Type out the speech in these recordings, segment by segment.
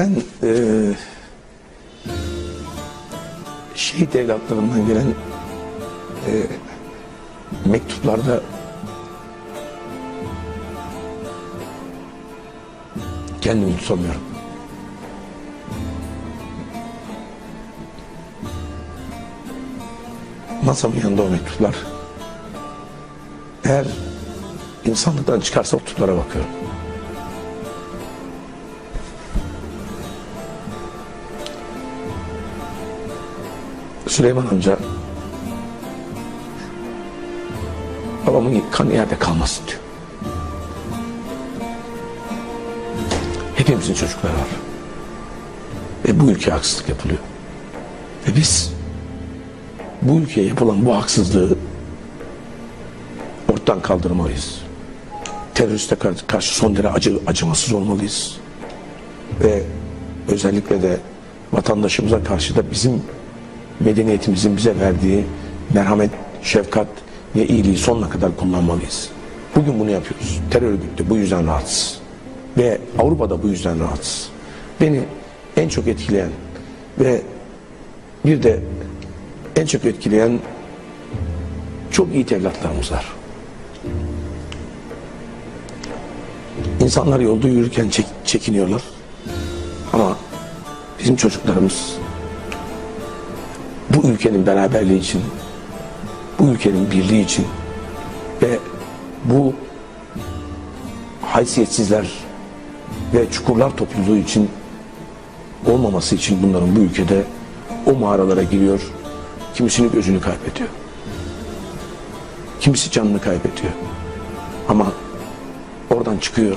Ben eee şehit evlatlarımdan gelen eee mektuplarda kendimi tutamıyorum. Masamın yanında o mektuplar. Eğer insanlıktan çıkarsa o mektuplara bakıyorum. Süleyman amca babamın kanı yerde kalmasın diyor. Hepimizin çocukları var. Ve bu ülkeye haksızlık yapılıyor. Ve biz bu ülkeye yapılan bu haksızlığı ortadan kaldırmalıyız. Teröriste kar- karşı son derece acı, acımasız olmalıyız. Ve özellikle de vatandaşımıza karşı da bizim medeniyetimizin bize verdiği merhamet, şefkat ve iyiliği sonuna kadar kullanmalıyız. Bugün bunu yapıyoruz. Terör örgütü bu yüzden rahatsız. Ve Avrupa'da bu yüzden rahatsız. Beni en çok etkileyen ve bir de en çok etkileyen çok iyi evlatlarımız var. İnsanlar yolda yürürken çek- çekiniyorlar. Ama bizim çocuklarımız bu ülkenin beraberliği için, bu ülkenin birliği için ve bu haysiyetsizler ve çukurlar topluluğu için olmaması için bunların bu ülkede o mağaralara giriyor, kimisini gözünü kaybediyor. Kimisi canını kaybediyor. Ama oradan çıkıyor,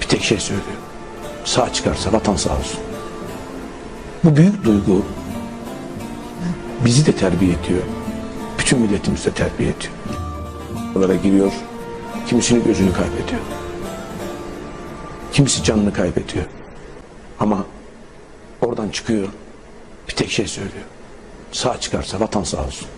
bir tek şey söylüyor. Sağ çıkarsa vatan sağ olsun. Bu büyük duygu bizi de terbiye ediyor. Bütün milletimizi de terbiye ediyor. Oralara giriyor, kimisini gözünü kaybediyor. Kimisi canını kaybediyor. Ama oradan çıkıyor, bir tek şey söylüyor. Sağ çıkarsa vatan sağ olsun.